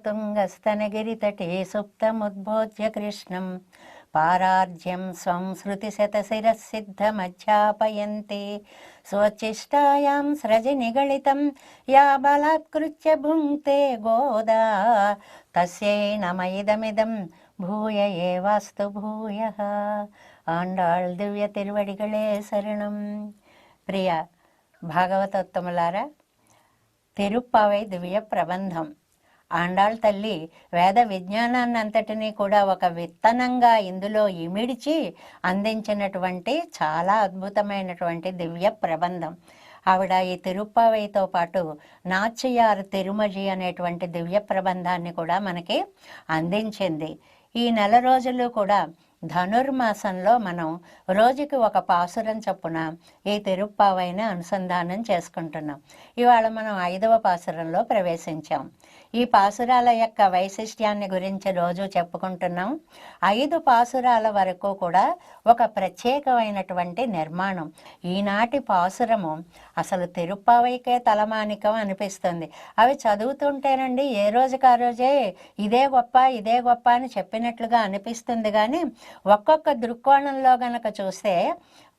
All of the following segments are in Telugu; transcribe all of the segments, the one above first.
నీళాతుంగస్తనగిరితటే సుప్తముద్బోధ్య కృష్ణం. పారార్జ్యం స్వం శృతిశతశిరసిద్ధమధ్యాపయంతే స్వచిష్టాయాం స్రజి నిగళితం యా బలాత్కృత్య భుంక్తే గోదా. తస్యై నమయిదమిదం భూయ ఏవాస్తు భూయ. ఆండాళ్ దివ్య తిరువడిகளே శరణం. ప్రియ భాగవతోత్తములారా తిరుప్పావై దివ్య ప్రబంధం. ఆండాళ్ తల్లి వేద విజ్ఞానాన్నంతటినీ కూడా ఒక విత్తనంగా ఇందులో ఇమిడిచి అందించినటువంటి చాలా అద్భుతమైనటువంటి దివ్య ప్రబంధం. ఆవిడ ఈ తిరుప్పావైతో పాటు నాచియార్ తిరుమజి అనేటువంటి దివ్య ప్రబంధాన్ని కూడా మనకి అందించింది. ఈ నెల రోజులు కూడా ధనుర్మాసంలో మనం రోజుకి ఒక పాసురం చొప్పున ఈ తిరుప్పావైన అనుసంధానం చేసుకుంటున్నాం. ఇవాళ మనం ఐదవ పాసురంలో ప్రవేశించాం. ఈ పాసురాల యొక్క వైశిష్ట్యాన్ని గురించి రోజు చెప్పుకుంటున్నాం. ఐదు పాసురాల వరకు కూడా ఒక ప్రత్యేకమైనటువంటి నిర్మాణం. ఈనాటి పాసురము అసలు తిరుప్పావైకే తలమానికం అనిపిస్తుంది. అవి చదువుతుంటేనండి ఏ రోజుకి ఆ రోజే ఇదే గొప్ప ఇదే గొప్ప అని చెప్పినట్లుగా అనిపిస్తుంది. కానీ ఒక్కొక్క దృక్కోణంలో గనక చూస్తే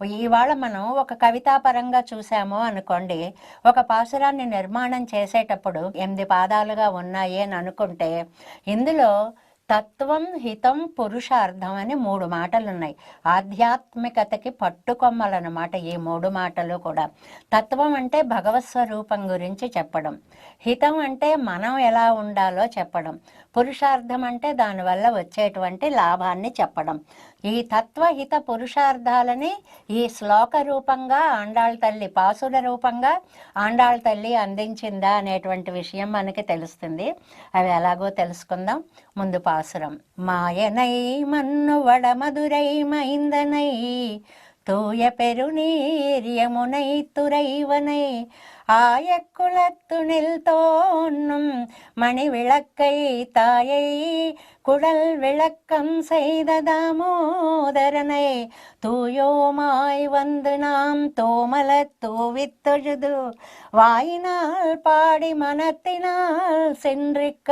ఇవాళ మనం ఒక కవితాపరంగా చూసాము అనుకోండి. ఒక పాసురాన్ని నిర్మాణం చేసేటప్పుడు ఎనిమిది పాదాలుగా ఉన్నాయి అని అనుకుంటే ఇందులో తత్వం హితం పురుషార్థం అని మూడు మాటలు ఉన్నాయి ఆధ్యాత్మికతకి పట్టుకొమ్మలన్నమాట ఈ మూడు మాటలు కూడా. తత్వం అంటే భగవత్ స్వరూపం గురించి చెప్పడం. హితం అంటే మనం ఎలా ఉండాలో చెప్పడం. పురుషార్థం అంటే దానివల్ల వచ్చేటువంటి లాభాన్ని చెప్పడం. ఈ తత్వహిత పురుషార్థాలని ఈ శ్లోక రూపంగా ఆండాళ్ తల్లి పాసుల రూపంగా ఆండాళ్ తల్లి అందించిందా అనేటువంటి విషయం మనకి తెలుస్తుంది. అవి ఎలాగో తెలుసుకుందాం. ముందు పాసురం. మాయనై మన్ను వడమధురై మైందనై తూయ పెరునీర్యమునై తురైవనై ஆயக்குளத்துணில் தோன்னும் மணி விளக்கை தாயை குழல் விளக்கம் செய்த தாமோதரனை தூயோமாய் வந்து நாம் தோமல தூவித்தொழுது வாயினால் பாடி மனத்தினால் சென்றிக்க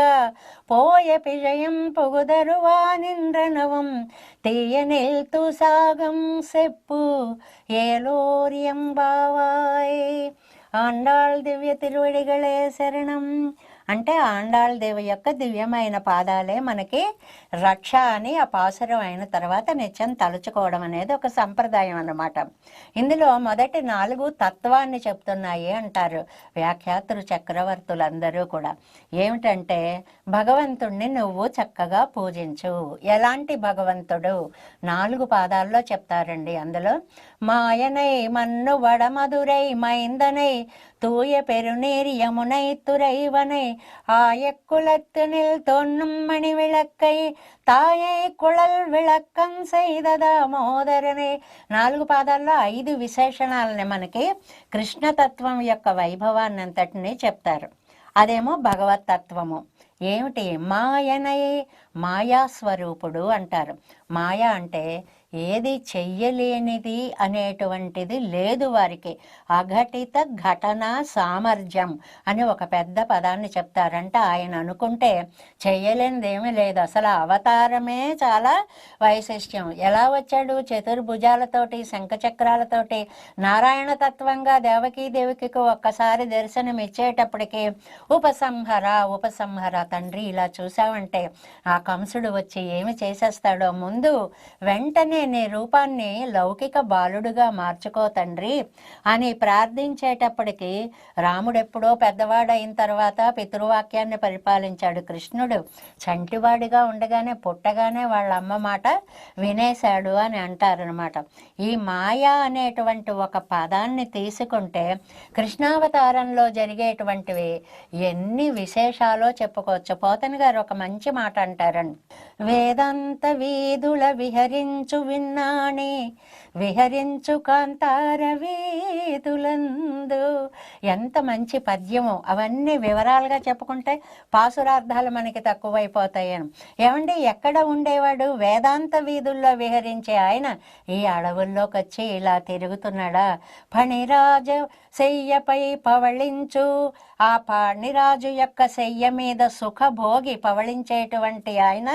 போய பிழையும் புகுதருவா நின்றனவும் தீயனில் துசாகம் செப்பு ஏலோரியம்பாவாய் ఆండాళ్ దివ్య తిరువడిగళే శరణం అంటే ఆండాళ్ దేవి యొక్క దివ్యమైన పాదాలే మనకి రక్ష అని ఆ పాసురం అయిన తర్వాత నిత్యం తలుచుకోవడం అనేది ఒక సంప్రదాయం అన్నమాట. ఇందులో మొదటి నాలుగు తత్వాన్ని చెప్తున్నాయి అంటారు వ్యాఖ్యాతులు చక్రవర్తులందరూ కూడా. ఏమిటంటే భగవంతుణ్ణి నువ్వు చక్కగా పూజించు. ఎలాంటి భగవంతుడు? నాలుగు పాదాల్లో చెప్తారండి అందులో. మాయనై మన్ను వడమధురై మైందనై தூய பெருநீர் யமுனை துறைவனை ஆயக்குளத்தினில் தோன்றும் மணி விளக்கை తాయే కుళల్ విళక్కం సైదదా మోదరనే నాలుగు పాదాల్లో ఐదు విశేషణాలని మనకి కృష్ణతత్వం యొక్క వైభవాన్ని అంతటిని చెప్తారు అదేమో భగవతత్వము ఏమిటి మాయనై మాయా స్వరూపుడు అంటారు. మాయా అంటే ఏది చెయ్యలేనిది అనేటువంటిది లేదు వారికి. అఘటిత ఘటన సామర్థ్యం అని ఒక పెద్ద పదాన్ని చెప్తారంటే. ఆయన అనుకుంటే చెయ్యలేనిది ఏమీ లేదు. అసలు అవతారమే చాలా వైశిష్ట్యం. ఎలా వచ్చాడు? చతుర్భుజాలతోటి శంఖచక్రాలతోటి నారాయణ తత్వంగా దేవకీ దేవికి ఒక్కసారి దర్శనం ఇచ్చేటప్పటికి ఉపసంహర ఉపసంహర తండ్రి ఇలా చూసావంటే ఆ కంసుడు వచ్చి ఏమి చేసేస్తాడో ముందు వెంటనే నీ రూపాన్ని లౌకిక బాలుడుగా మార్చుకో తండ్రి అని ప్రార్థించేటప్పటికి రాముడు ఎప్పుడో పెద్దవాడైన తర్వాత పితృవాక్యాన్ని పరిపాలించాడు కృష్ణుడు. చంటివాడిగా ఉండగానే పుట్టగానే వాళ్ళ అమ్మ మాట వినేశాడు అని అంటారనమాట ఈ మాయ అనేటువంటి ఒక పదాన్ని తీసుకుంటే కృష్ణావతారంలో జరిగేటువంటివి ఎన్ని విశేషాలో చెప్పుకోవచ్చు. పోతన్ గారు ఒక మంచి మాట అంటారు. అంటారండి వేదాంత వీధుల విహరించు విన్నానే విహరించు కాంతార వీధులందు ఎంత మంచి పద్యము అవన్నీ వివరాలుగా చెప్పుకుంటే పాసురార్థాలు మనకి తక్కువైపోతాయని. ఏమండి ఎక్కడ ఉండేవాడు? వేదాంత వీధుల్లో విహరించే ఆయన ఈ అడవుల్లోకి వచ్చి ఇలా తిరుగుతున్నాడా? ఫణిరాజు శయ్యపై పవళించు ఆ పాణిరాజు యొక్క శయ్య మీద సుఖభోగి పవళించేటువంటి ఆయన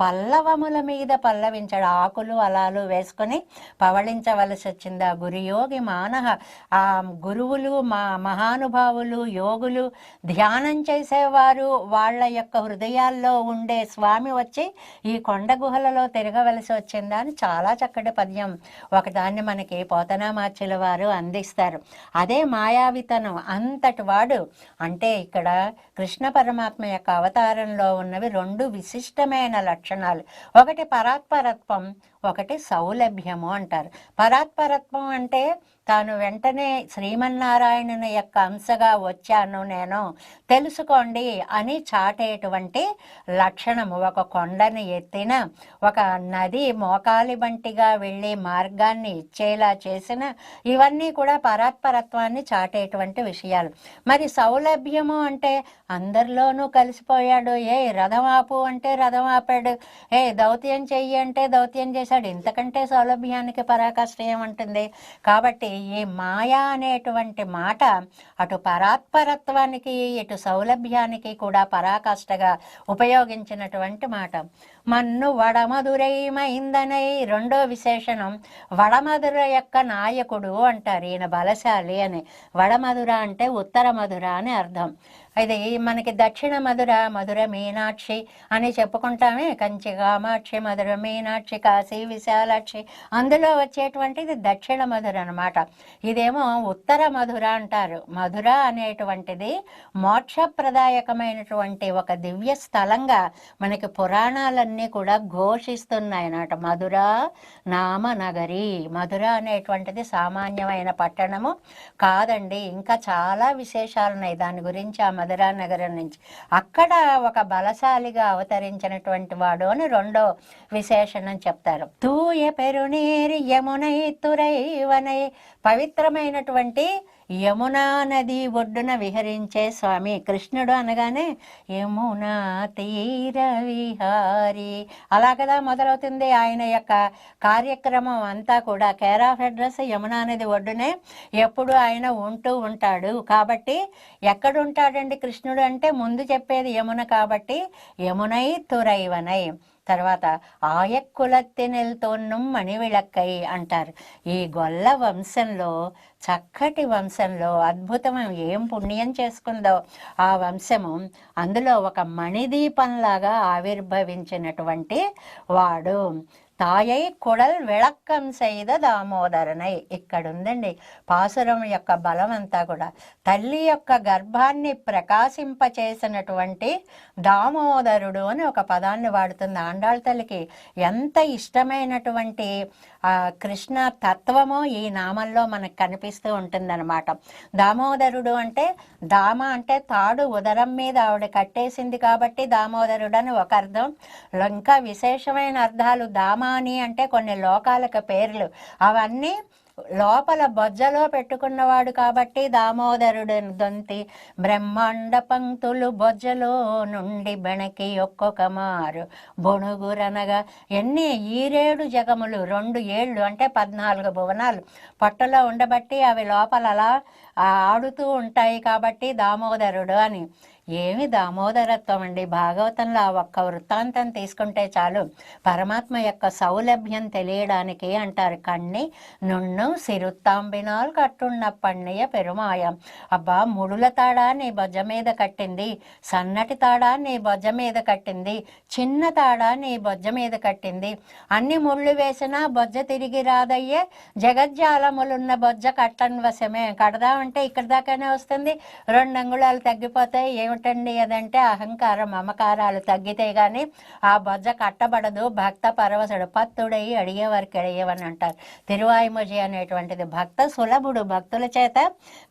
పల్లవముల మీద పల్లవించాడు. ఆకులు అలాలు వేసుకొని పవళించవలసి వచ్చింది. ఆ గురుయోగి మానహ ఆ గురువులు మా మహానుభావులు యోగులు ధ్యానం చేసేవారు. వాళ్ళ యొక్క హృదయాల్లో ఉండే స్వామి వచ్చి ఈ కొండ గుహలలో తిరగవలసి వచ్చిందా అని చాలా చక్కటి పద్యం. ఒకదాన్ని మనకి పోతనామాచ్యుల వారు అందిస్తారు. అదే మాయావితనం. అంతటి వాడు అంటే ఇక్కడ కృష్ణ పరమాత్మ యొక్క అవతారంలో ఉన్నవి రెండు విశిష్టమైన లక్షణాలు. ఒకటి పరాత్పరత్వం ఒకటి సౌలభ్యము అంటారు. పరాత్పరత్వం అంటే తాను వెంటనే శ్రీమన్నారాయణుని యొక్క అంశగా వచ్చాను నేను. తెలుసుకోండి అని చాటేటువంటి లక్షణము. ఒక కొండని ఎత్తిన ఒక నది మోకాలి బంటిగా వెళ్ళే మార్గాన్ని ఇచ్చేలా చేసిన ఇవన్నీ కూడా పరాత్పరత్వాన్ని చాటేటువంటి విషయాలు. మరి సౌలభ్యము అంటే అందరిలోనూ కలిసిపోయాడు. ఏ రథం ఆపు అంటే రథం ఆపాడు ఏ దౌత్యం చెయ్యి అంటే దౌత్యం చేశాడు. ఇంతకంటే సౌలభ్యానికి పరాకాష్ట ఏముంటుంది? కాబట్టి ఈ మాయా అనేటువంటి మాట అటు పరాత్పరత్వానికి ఇటు సౌలభ్యానికి కూడా పరాకాష్ఠగా ఉపయోగించినటువంటి మాట. మన్ను వడమధురై మైందనై రెండో విశేషణం వడమధుర యొక్క నాయకుడు అంటారు. ఈయన బలశాలి అని. వడమధుర అంటే ఉత్తర మధుర అని అర్థం. ఇది మనకి దక్షిణ మధుర మధుర మీనాక్షి అని చెప్పుకుంటామే. కంచి కామాక్షి మధుర మీనాక్షి కాశీ విశాలాక్షి. అందులో వచ్చేటువంటిది దక్షిణ మధుర అనమాట ఇదేమో ఉత్తర మధుర అంటారు. మధుర అనేటువంటిది మోక్షప్రదాయకమైనటువంటి ఒక దివ్య స్థలంగా మనకి పురాణాలన్నీ కూడా ఘోషిస్తున్నాయి అన్నమాట మధుర నామ నగరి. మధుర అనేటువంటిది సామాన్యమైన పట్టణము కాదండి. ఇంకా చాలా విశేషాలు ఉన్నాయి దాని గురించి ఆ మధురా నగరం నుంచి. అక్కడ ఒక బలశాలిగా అవతరించినటువంటి వాడు అని రెండో విశేషణం చెప్తారు. తూయ పెరునీరి యమునై తురైవనై పవిత్రమైనటువంటి యమునా నది ఒడ్డున విహరించే స్వామి కృష్ణుడు అనగానే యమునా తీర విహారి. అలా కదా మొదలవుతుంది ఆయన యొక్క కార్యక్రమం అంతా కూడా. కేర్ ఆఫ్ అడ్రస్ యమునా నది ఒడ్డునే ఎప్పుడు ఆయన ఉంటూ ఉంటాడు. కాబట్టి ఎక్కడుంటాడండి కృష్ణుడు అంటే ముందు చెప్పేది యమున కాబట్టి యమునై తురైవనై. తర్వాత ఆయక్కులత్తి నెల్తోన్నం మణివిళక్కై అంటారు. ఈ గొల్ల వంశంలో చక్కటి వంశంలో అద్భుతం ఏం పుణ్యం చేసుకుందో ఆ వంశము అందులో ఒక మణిదీపంలాగా ఆవిర్భవించినటువంటి వాడు. తాయై కుడల్ విళక్కం செய்த దామోదరనై ఇక్కడ ఉందండి పాసురం యొక్క బలం అంతా కూడా తల్లి యొక్క గర్భాన్ని ప్రకాశింపచేసినటువంటి దామోదరుడు అని ఒక పదాన్ని వాడుతుంది ఆండాళ్ళ తల్లికి ఎంత ఇష్టమైనటువంటి ఆ కృష్ణ తత్వమో ఈ నామంలో మనకు కనిపిస్తూ ఉంటుందన్నమాట దామోదరుడు అంటే దామ అంటే తాడు ఉదరం మీద ఆవిడ కట్టేసింది కాబట్టి దామోదరుడు అని ఒక అర్థం ఇంకా విశేషమైన అర్థాలు అని అంటే కొన్ని లోకాలకు పేర్లు. అవన్నీ లోపల బొజ్జలో పెట్టుకున్నవాడు కాబట్టి దామోదరుడు దొంతి బ్రహ్మాండ పంక్తులు బొజ్జలో నుండి బెణకి ఒక్కొక్క మారు. బొణుగురనగా ఎన్ని ఈరేడు జగములు రెండు ఏళ్ళు అంటే పద్నాలుగు భువనాలు. పొట్టలో ఉండబట్టి అవి లోపల అలా ఆడుతూ ఉంటాయి కాబట్టి దామోదరుడు అని. ఏమి దామోదరత్వం అండి. భాగవతంలో ఆ ఒక్క వృత్తాంతం తీసుకుంటే చాలు. పరమాత్మ యొక్క సౌలభ్యం తెలియడానికి అంటారు. కన్ని నున్ను సిరుత్తాంబినాలు కట్టున్న పన్నయ్య పెరుమాయం. అబ్బా ముడుల తాడా నీ బొజ్జ మీద కట్టింది. సన్నటి తాడా నీ బొజ్జ మీద కట్టింది. చిన్న తాడా నీ బొజ్జ మీద కట్టింది. అన్ని ముళ్ళు వేసినా బొజ్జ తిరిగి రాదయ్యే జగజ్జాలములున్న బొజ్జ కట్టని వశమే. కడదామంటే ఇక్కడ దాకానే వస్తుంది. రెండు అంగుళాలు తగ్గిపోతాయి. ఏమి ఏమిటండి అదంటే అహంకారం మమకారాలు తగ్గితే గాని ఆ బొజ్జ కట్టబడదు భక్త పరవశుడు పత్తుడై అడిగేవారికి అడిగేవని అంటారు తిరువాయిమొజి అనేటువంటిది భక్త సులభుడు భక్తుల చేత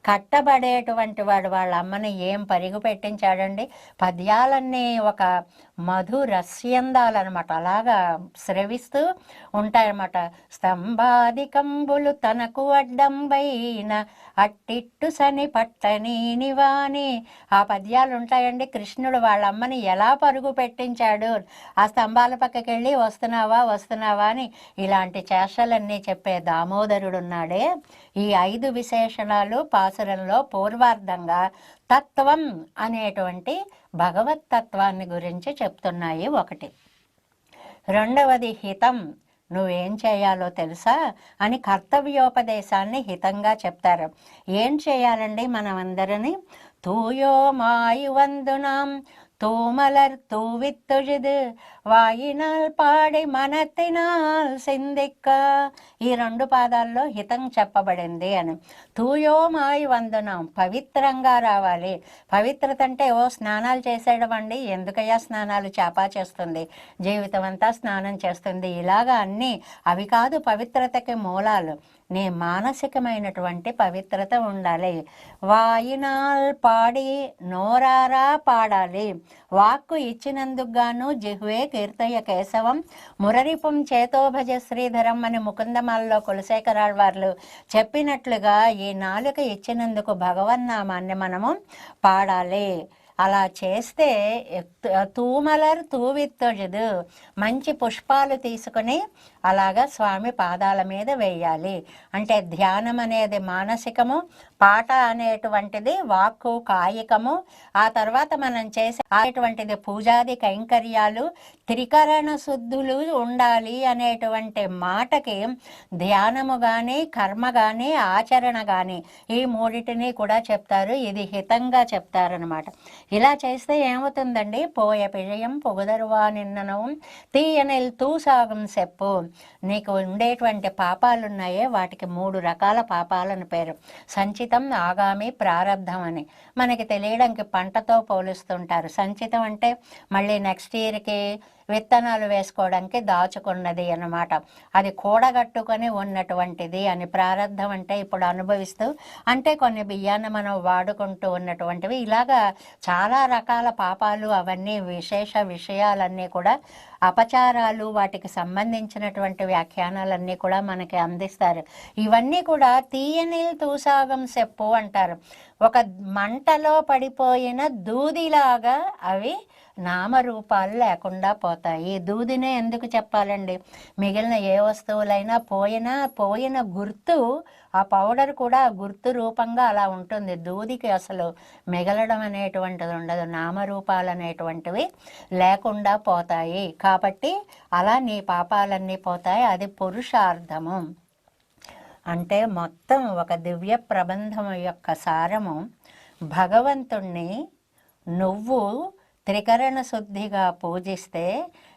కట్టబడేటువంటి వాడు వాళ్ళ అమ్మని ఏం పరిగు పెట్టించాడండి? పద్యాలన్నీ ఒక మధురస్యందాలన్నమాట. అలాగా స్రవిస్తూ ఉంటాయన్నమాట. స్తంభాదికంబులు తనకు అడ్డంబైన అట్టిట్టు సని పట్టనీని వాణి ఆ పద్యాలు ఉంటాయండి కృష్ణుడు వాళ్ళ అమ్మని ఎలా పరుగు పెట్టించాడు? ఆ స్తంభాల పక్కకి వెళ్ళి వస్తున్నావా వస్తున్నావా అని ఇలాంటి చేష్టలన్నీ చెప్పే దామోదరుడున్నాడే. ఈ ఐదు విశేషణాలు పాసురంలో పూర్వార్థంగా తత్వం అనేటువంటి భగవత్ తత్వాన్ని గురించి చెప్తున్నాయి ఒకటి. రెండవది హితం. నువ్వేం చేయాలో తెలుసా? అని కర్తవ్యోపదేశాన్ని హితంగా చెప్తారు. ఏం చేయాలండి మనం అందరినీ తూయో మాయువందునాం தூமலர் தூவித்தொழுது వాయినాల్ పాడి మనతినాల్ సిందిక్క ఈ రెండు పాదాల్లో హితం చెప్పబడింది అని తూయో మాయి వందనం పవిత్రంగా రావాలి పవిత్రత అంటే ఓ స్నానాలు చేసేయడం అండి ఎందుకయ్యా స్నానాలు చాపా చేస్తుంది జీవితం అంతా స్నానం చేస్తుంది ఇలాగా అన్నీ అవి కాదు పవిత్రతకి మూలాలు నీ మానసికమైనటువంటి పవిత్రత ఉండాలి. వాయినాల్ పాడి నోరారా పాడాలి. వాక్కు ఇచ్చినందుకు గాను జిహ్వే కీర్తయ్య కేశవం మురరిపం చేతోభజ శ్రీధరం అని ముకుందమాల్లో కులశేఖరాల్ వార్లు చెప్పినట్లుగా ఈ నాలుక ఇచ్చినందుకు భగవన్నామాన్ని మనము పాడాలి. అలా చేస్తే తూమలర్ తూవిత్తొజదు మంచి పుష్పాలు తీసుకుని అలాగా స్వామి పాదాల మీద వేయాలి. అంటే ధ్యానం అనేది మానసికము పాట అనేటువంటిది వాక్కు కాయికము ఆ తర్వాత మనం చేసే అనేటువంటిది పూజాది కైంకర్యాలు త్రికరణ శుద్ధులు ఉండాలి అనేటువంటి మాటకి ధ్యానము కానీ కర్మ కానీ ఆచరణ కానీ ఈ మూడిటిని కూడా చెప్తారు. ఇది హితంగా చెప్తారనమాట ఇలా చేస్తే ఏమవుతుందండి? పోయ పిజయం పొగుదరువా నిన్నను తీయనెల్ తూసాగం చెప్పు నీకు ఉండేటువంటి పాపాలు ఉన్నాయే వాటికి మూడు రకాల పాపాలను పేరు. సంచిత ఆగామి ప్రారంధం అని మనకి తెలియడానికి పంటతో పోలుస్తుంటారు. సంచితం అంటే మళ్ళీ నెక్స్ట్ ఇయర్కి విత్తనాలు వేసుకోవడానికి దాచుకున్నది అన్నమాట. అది కూడగట్టుకొని ఉన్నటువంటిది అని ప్రారంధం అంటే ఇప్పుడు అనుభవిస్తూ అంటే కొన్ని బియ్యాన్ని మనం వాడుకుంటూ ఉన్నటువంటివి ఇలాగా చాలా రకాల పాపాలు అవన్నీ విశేష విషయాలన్నీ కూడా అపచారాలు వాటికి సంబంధించినటువంటి వ్యాఖ్యానాలన్నీ కూడా మనకి అందిస్తారు. ఇవన్నీ కూడా తీయని తూసాగం చెప్పు అంటారు. ఒక మంటలో పడిపోయిన దూదిలాగా అవి నామరూపాలు లేకుండా పోతాయి. దూదినే ఎందుకు చెప్పాలండి? మిగిలిన ఏ వస్తువులైనా పోయినా పోయిన గుర్తు ఆ పౌడర్ కూడా గుర్తు రూపంగా అలా ఉంటుంది. దూదికి అసలు మిగలడం అనేటువంటిది ఉండదు. నామరూపాలు అనేటువంటివి లేకుండా పోతాయి. కాబట్టి అలా నీ పాపాలన్నీ పోతాయి. అది పురుషార్థము. అంటే మొత్తం ఒక దివ్య ప్రబంధం యొక్క సారము. భగవంతుణ్ణి నువ్వు త్రికరణ శుద్ధిగా పూజిస్తే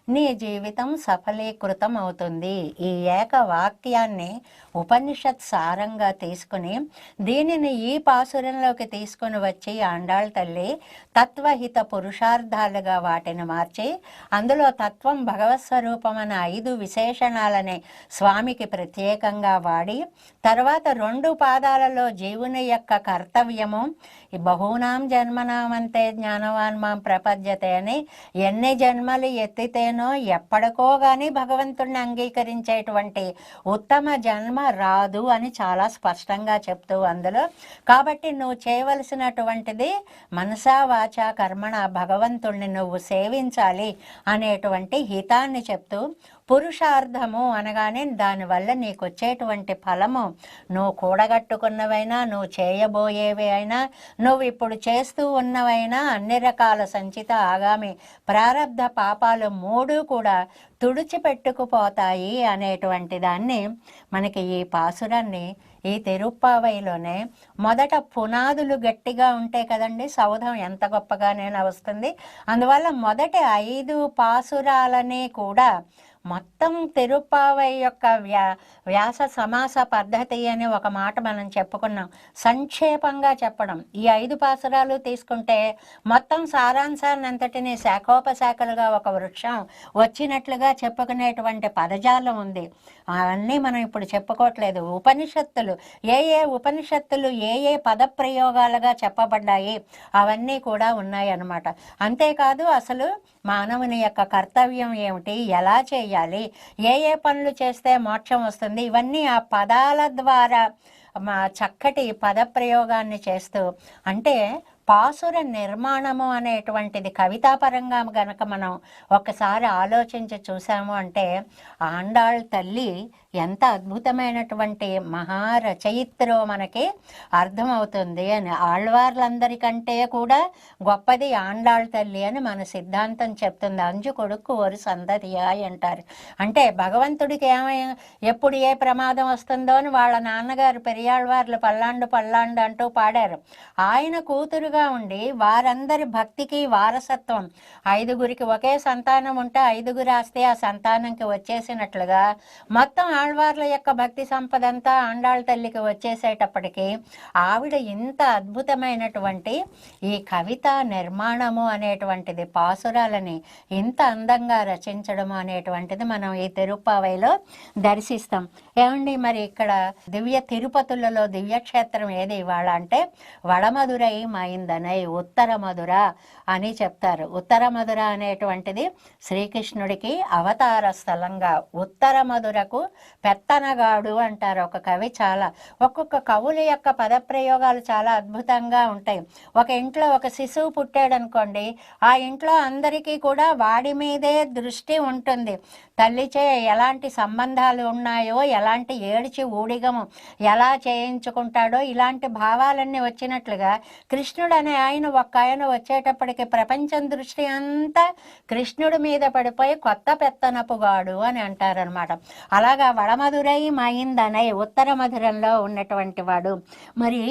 నీ జీవితం సఫలీకృతం అవుతుంది. ఈ ఏక వాక్యాన్ని ఉపనిషత్ సారంగా తీసుకుని దీనిని ఈ పాసురంలోకి తీసుకుని వచ్చి ఆండాళ్ తల్లి తత్వహిత పురుషార్థాలుగా వాటిని మార్చి అందులో తత్వం భగవత్ స్వరూపం అనే ఐదు విశేషణాలని స్వామికి ప్రత్యేకంగా వాడి తర్వాత రెండు పాదాలలో జీవుని యొక్క కర్తవ్యము బహునాం బహూనాం జన్మనామంతే జ్ఞానవాన్మాం ప్రపద్యతే అని ఎన్ని జన్మలు ఎత్తితేనో ఎప్పటికో కానీ భగవంతుణ్ణి అంగీకరించేటువంటి ఉత్తమ జన్మ రాదు అని చాలా స్పష్టంగా చెప్తూ అందులో. కాబట్టి నువ్వు చేయవలసినటువంటిది మనసా వాచ కర్మణ భగవంతుణ్ణి నువ్వు సేవించాలి అనేటువంటి హితాన్ని చెప్తూ పురుషార్థము అనగానే దానివల్ల నీకు వచ్చేటువంటి ఫలము. నువ్వు కూడగట్టుకున్నవైనా నువ్వు చేయబోయేవి అయినా నువ్వు ఇప్పుడు చేస్తూ ఉన్నవైనా అన్ని రకాల సంచిత ఆగామి. ప్రారంధ పాపాలు మూడు కూడా తుడిచిపెట్టుకుపోతాయి అనేటువంటి దాన్ని మనకి ఈ పాసురాన్ని ఈ తిరుప్పావైలోనే మొదట పునాదులు గట్టిగా ఉంటే కదండి సౌధం ఎంత గొప్పగా నేను వస్తుంది. అందువల్ల మొదటి ఐదు పాసురాలని కూడా మొత్తం తిరుప్పావై యొక్క వ్యా వ్యాస సమాస పద్ధతి అని ఒక మాట మనం చెప్పుకున్నాం. సంక్షేపంగా చెప్పడం. ఈ ఐదు పాసరాలు తీసుకుంటే మొత్తం సారాంశాన్ని అంతటిని శాఖోపశాఖలుగా ఒక వృక్షం వచ్చినట్లుగా చెప్పుకునేటువంటి పదజాలం ఉంది. అవన్నీ మనం ఇప్పుడు చెప్పుకోవట్లేదు. ఉపనిషత్తులు. ఏ ఏ ఉపనిషత్తులు ఏ ఏ పదప్రయోగాలుగా చెప్పబడ్డాయి అవన్నీ కూడా ఉన్నాయి అన్నమాట అంతేకాదు అసలు మానవుని యొక్క కర్తవ్యం ఏమిటి? ఎలా చేయాలి? ఏ ఏ పనులు చేస్తే మోక్షం వస్తుంది? ఇవన్నీ ఆ పదాల ద్వారా మా చక్కటి పదప్రయోగాన్ని చేస్తూ అంటే పాసుర నిర్మాణము అనేటువంటిది కవితాపరంగా గనక మనం ఒకసారి ఆలోచించి చూసాము అంటే ఆండాళ్ తల్లి ఎంత అద్భుతమైనటువంటి మహారచయిత్రో మనకి అర్థమవుతుంది అని. ఆళ్వార్లందరికంటే కూడా గొప్పది ఆండాళ్ తల్లి అని మన సిద్ధాంతం చెప్తుంది. అంజు కొడుకు ఒరు సందతియా అంటారు. అంటే భగవంతుడికి ఏమై ఎప్పుడు ఏ ప్రమాదం వస్తుందో అని వాళ్ళ నాన్నగారు పెరియాళ్వార్లు పల్లాండు పల్లాండు అంటూ పాడారు. ఆయన కూతురు కూతురుగా ఉండి వారందరి భక్తికి వారసత్వం. ఐదుగురికి ఒకే సంతానం ఉంటే ఐదుగురు ఆస్తే ఆ సంతానంకి వచ్చేసినట్లుగా మొత్తం ఆళ్వార్ల యొక్క భక్తి సంపద అంతా ఆండాళ్ళ తల్లికి వచ్చేసేటప్పటికీ ఆవిడ ఇంత అద్భుతమైనటువంటి ఈ కవిత నిర్మాణము అనేటువంటిది పాసురాలని ఇంత అందంగా రచించడము అనేటువంటిది మనం ఈ తిరుప్పావైలో దర్శిస్తాం. ఏమండి మరి ఇక్కడ దివ్య తిరుపతులలో దివ్యక్షేత్రం ఏది? ఇవాళ అంటే వడమధురై మైందనై ఉత్తర మధుర అని చెప్తారు. ఉత్తర మధుర అనేటువంటిది శ్రీకృష్ణుడికి అవతార స్థలంగా ఉత్తర మధురకు పెత్తనగాడు అంటారు. ఒక కవి చాలా ఒక్కొక్క కవుల యొక్క పదప్రయోగాలు చాలా అద్భుతంగా ఉంటాయి. ఒక ఇంట్లో ఒక శిశువు పుట్టాడు అనుకోండి ఆ ఇంట్లో అందరికీ కూడా వాడి మీదే దృష్టి ఉంటుంది. తల్లిచే ఎలాంటి సంబంధాలు ఉన్నాయో ఎలాంటి ఏడిచి ఊడిగము ఎలా చేయించుకుంటాడో ఇలాంటి భావాలన్నీ వచ్చినట్లుగా కృష్ణుడు కృష్ణుడు అనే ఆయన ఒక ఆయన వచ్చేటప్పటికి ప్రపంచం దృష్టి అంతా కృష్ణుడి మీద పడిపోయి కొత్త పెత్తనపుగాడు అని అంటారనమాట అలాగా వడమధురై మాయిందనై ఉత్తర మధురంలో ఉన్నటువంటి వాడు. మరి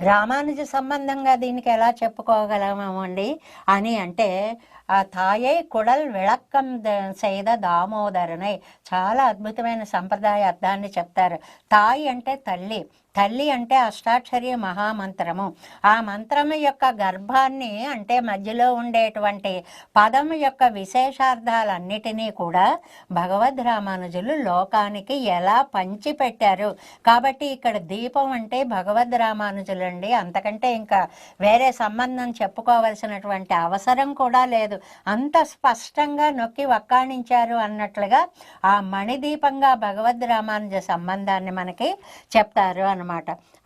రామానుజ సంబంధంగా దీనికి ఎలా చెప్పుకోగలమండి? అని అంటే ఆ తాయై కుడల్ విళక్కం సేద దామోదరనై చాలా అద్భుతమైన సంప్రదాయ అర్థాన్ని చెప్తారు. తాయి అంటే తల్లి తల్లి అంటే అష్టాక్షరి మహామంత్రము. ఆ మంత్రము యొక్క గర్భాన్ని అంటే మధ్యలో ఉండేటువంటి పదము యొక్క విశేషార్థాలన్నిటినీ కూడా భగవద్ రామానుజులు లోకానికి ఎలా పంచిపెట్టారు? కాబట్టి ఇక్కడ దీపం అంటే భగవద్ రామానుజులండి అంతకంటే ఇంకా వేరే సంబంధం చెప్పుకోవలసినటువంటి అవసరం కూడా లేదు. అంత స్పష్టంగా నొక్కి వక్కాణించారు అన్నట్లుగా ఆ మణిదీపంగా భగవద్ రామానుజ సంబంధాన్ని మనకి చెప్తారు అన్నమాట.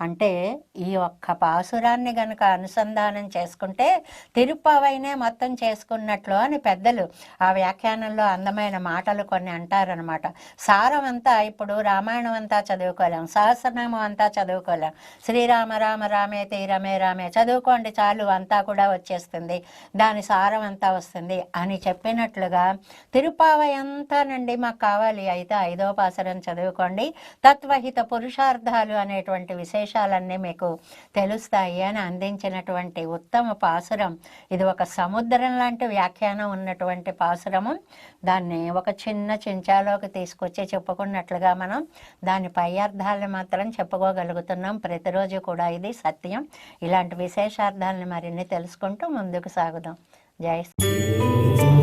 అంటే ఈ ఒక్క పాసురాన్ని గనక అనుసంధానం చేసుకుంటే తిరుప్పావైనే మొత్తం చేసుకున్నట్లు అని పెద్దలు ఆ వ్యాఖ్యానంలో అందమైన మాటలు కొన్ని అంటారనమాట. సారం అంతా ఇప్పుడు రామాయణం అంతా చదువుకోలేం సహస్రనామం అంతా చదువుకోలేం. శ్రీరామ రామ రామే తీరమే రామే చదువుకోండి చాలు అంతా కూడా వచ్చేస్తుంది. దాని సారం అంతా వస్తుంది అని చెప్పినట్లుగా తిరుపావై అంతానండి మాకు కావాలి. అయితే ఐదో పాసరం చదువుకోండి. తత్వహిత పురుషార్థాలు అనేటువంటి విశేషాలన్నీ మీకు తెలుస్తాయి అని అందించినటువంటి ఉత్తమ పాసురం. ఇది ఒక సముద్రం లాంటి వ్యాఖ్యానం ఉన్నటువంటి పాసురము. దాన్ని ఒక చిన్న చెంచాలోకి తీసుకొచ్చి చెప్పుకున్నట్లుగా మనం దాని పై అర్థాలను మాత్రం చెప్పుకోగలుగుతున్నాం. ప్రతిరోజు కూడా ఇది సత్యం. ఇలాంటి విశేషార్థాలను మరిన్ని తెలుసుకుంటూ ముందుకు సాగుదాం. జై శ్రీ-